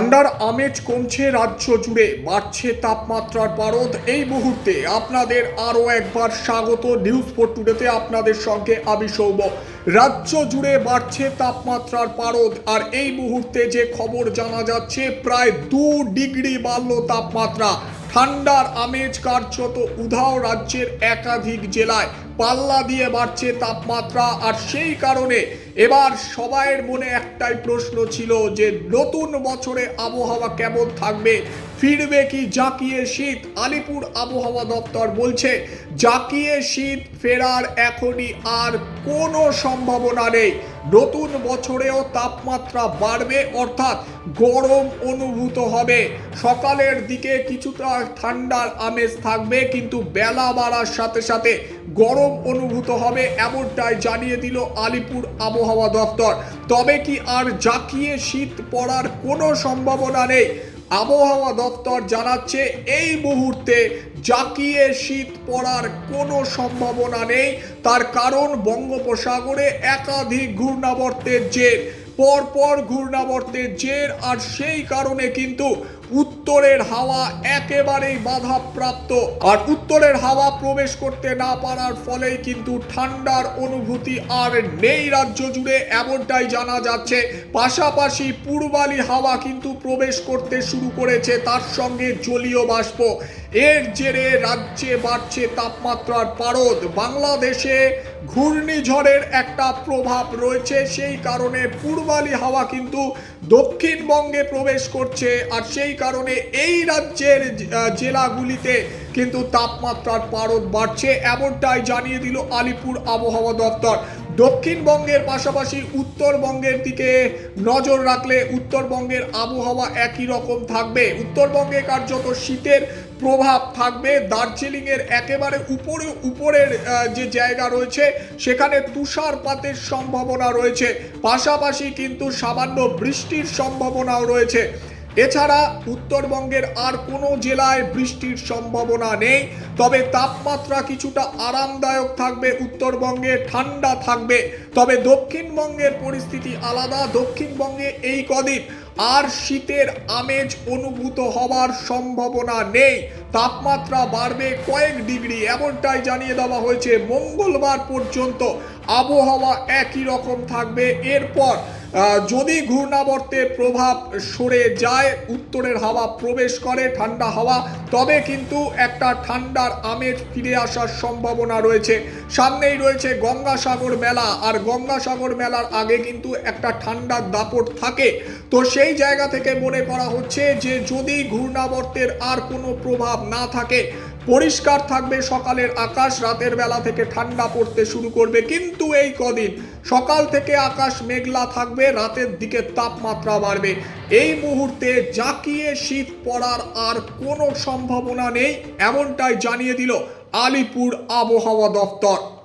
ঠান্ডার আমেজ কমছে রাজ্য জুড়ে, বাড়ছে তাপমাত্রার পারদ এই মুহূর্তে আপনাদের আরও একবার স্বাগত নিউজ ফোর টুডেতে আপনাদের সঙ্গে আমি সৌম রাজ্য জুড়ে বাড়ছে তাপমাত্রার পারদ আর এই মুহূর্তে যে খবর জানা যাচ্ছে, প্রায় দু ডিগ্রি বাড়ল তাপমাত্রা। ঠান্ডার আমেজ কার্যত উধাও রাজ্যের একাধিক জেলায়। পাল্লা দিয়ে বাড়ছে তাপমাত্রা, আর সেই কারণে এবার সবাইয়ের মনে একটাই প্রশ্ন ছিল যে, নতুন বছরে আবহাওয়া কেমন থাকবে? ফিরবে কি জাকিয়ে শীত? আলিপুর আবহাওয়া দপ্তর বলছে জাকিয়ে শীত ফেরার এখনই আর কোনো সম্ভাবনা নেই। নতুন বছরেও তাপমাত্রা বাড়বে, অর্থাৎ গরম অনুভূত হবে। সকালের দিকে কিছুটা ঠান্ডার আমেজ থাকবে, কিন্তু বেলা বাড়ার সাথে সাথে গরম অনুভূত হবে এমনটাই জানিয়ে দিল আলিপুর আবহাওয়া দপ্তর। তবে কি আর জাকিয়ে শীত পড়ার কোনো সম্ভাবনা নেই? আবহাওয়া দপ্তর জানাচ্ছে, এই মুহূর্তে জাকিয়ে শীত পড়ার কোনো সম্ভাবনা নেই। তার কারণ, বঙ্গোপসাগরে একাধিক ঘূর্ণাবর্তের জের। পরপর ঘূর্ণাবর্তের জের, আর সেই কারণে কিন্তু উত্তরের হাওয়া একেবারেই বাধাপ্রাপ্ত। আর উত্তরের হাওয়া প্রবেশ করতে না পারার ফলেই কিন্তু ঠান্ডার অনুভূতি আর নেই রাজ্য জুড়ে, এমনটাই জানা যাচ্ছে। পাশাপাশি পূর্বালি হাওয়া কিন্তু প্রবেশ করতে শুরু করেছে, তার সঙ্গে জলীয় বাষ্প। এর জেরে রাজ্যে বাড়ছে তাপমাত্রার পারদ। বাংলাদেশে ঘূর্ণিঝড়ের একটা প্রভাব রয়েছে, সেই কারণে পূর্বালি হাওয়া কিন্তু দক্ষিণবঙ্গে প্রবেশ করছে, আর সেই কারণে এই রাজ্যের জেলাগুলিতে কিন্তু তাপমাত্রার পারদ বাড়ছে এমনটাই জানিয়ে দিল আলিপুর আবহাওয়া দপ্তর। দক্ষিণবঙ্গের পাশাপাশি উত্তরবঙ্গের দিকে নজর রাখলে উত্তরবঙ্গের আবহাওয়া একই রকম থাকবে। উত্তরবঙ্গে কার্যত শীতের প্রভাব থাকবে। দার্জিলিংয়ের একেবারে উপরে, উপরের যে জায়গা রয়েছে, সেখানে তুষারপাতের সম্ভাবনা রয়েছে। পাশাপাশি কিন্তু সামান্য বৃষ্টির সম্ভাবনাও রয়েছে। এছাড়া উত্তরবঙ্গের আর কোনো জেলায় বৃষ্টির সম্ভাবনা নেই, তবে তাপমাত্রা কিছুটা আরামদায়ক থাকবে, উত্তরবঙ্গে ঠান্ডা থাকবে। তবে দক্ষিণবঙ্গের পরিস্থিতি আলাদা, দক্ষিণবঙ্গে এই কদিন আর শীতের আমেজ অনুভূত হওয়ার সম্ভাবনা নেই। তাপমাত্রা বাড়বে কয়েক ডিগ্রি, এমনটাই জানিয়ে দেওয়া হয়েছে মঙ্গলবার পর্যন্ত। আবহাওয়া একই রকম থাকবে। এরপর যদি ঘূর্ণাবর্তের প্রভাব সরে যায়, উত্তরের হাওয়া প্রবেশ করে, ঠান্ডা হাওয়া, তবে কিন্তু একটা ঠান্ডার আমেজ ফিরে আসার সম্ভাবনা রয়েছে। সামনেই রয়েছে গঙ্গাসাগর মেলা, আর গঙ্গাসাগর মেলার আগে কিন্তু একটা ঠান্ডার দাপট থাকে। তো সেই জায়গা থেকে মনে করা হচ্ছে যে, যদি ঘূর্ণাবর্তের আর কোনো প্রভাব না থাকে পরিষ্কার থাকবে, সকালের আকাশ, রাতের বেলা থেকে ঠান্ডা পড়তে শুরু করবে। কিন্তু এই কদিন সকাল থেকে আকাশ মেঘলা থাকবে, রাতের দিকে তাপমাত্রা বাড়বে। এই মুহূর্তে জাকিয়ে শীত পড়ার আর কোনো সম্ভাবনা নেই, এমনটাই জানিয়ে দিল আলিপুর আবহাওয়া দপ্তর।